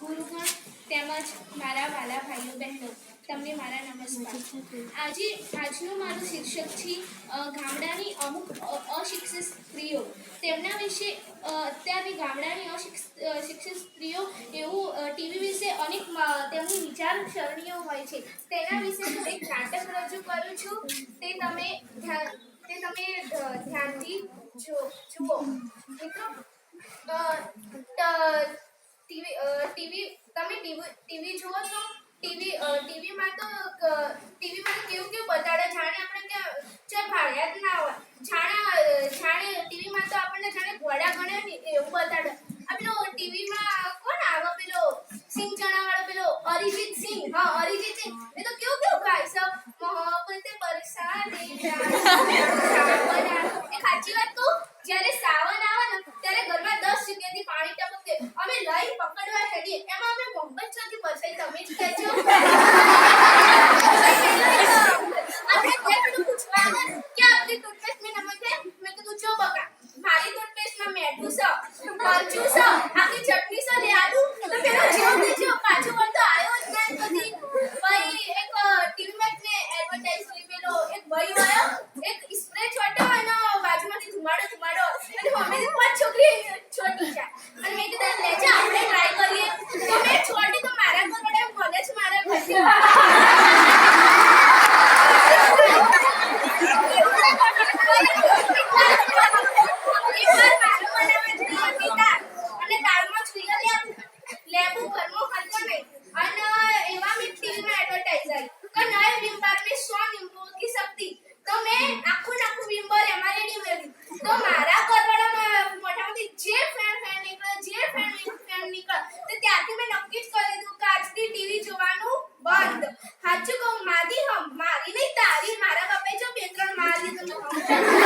ગુરુગણ તેમજ મારા વાલા ભાઈઓ બહેનો, તમને મારા નમસ્કાર. આજે, આજનું મારું શીર્ષક છે ગામડાની અમુક અશિક્ષિત સ્ત્રીઓ. તેમના વિશે અત્યારે ગામડાની અશિક્ષ- શિક્ષિત સ્ત્રીઓ એવું ટીવી વિશે અનેક તેમની વિચારસરણીઓ હોય છે. તેના વિશે હું એક નાટક રજૂ કરું છું. તે તમે તે તમે ધ્યાનથી જુઓ. મિત્રો ટીવી ટીવી, તમે ટીવી જુઓ છો? ટીવી ટીવીમાં તો ટીવીમાં કેવું કેવું બતાડે? જાણે આપણે કે ચાલ ભાડ્યા જ ના હોય. જાણે જાણે ટીવીમાં તો આપણને જાણે ઘોડા ગણે એવું બતાડે. આપણો ટીવીમાં કોણ આવે? પેલો સિંગ ચણાવાળો, પેલો અરિજીત સિંહ. હા, અરિજીત સિંહ. એ તો કેવું કેવું ગાય છે? મોહબ્બતે બરસાને તમે જ કહેજો. આપણે ઘેર પેલું પૂછવા આવે ને કે આપની ટૂથપેસ્ટ મેં નમક હે મેં કીધું, જો બકા, મારી ટૂથપેસ્ટમાં મેઠું છે, મરચું છે ચટણી છે ને જેવો परिवार में सौ निम्बों की शक्ति तो આખું આખું વિમ્બર એમાં રેડી મેળવી તો મારા કરવાડામાં મોઢામાંથી જે ફેન ફેન નીકળે, જે ફેન ફેન નીકળે. તો ત્યારથી મેં નક્કી જ કરી દીધું કે આજથી ટીવી જોવાનું બંધ. સાચું કહું માદી હમ, મારી નહીં, તારી, મારા બાપે જો બે ત્રણ મારી દીધું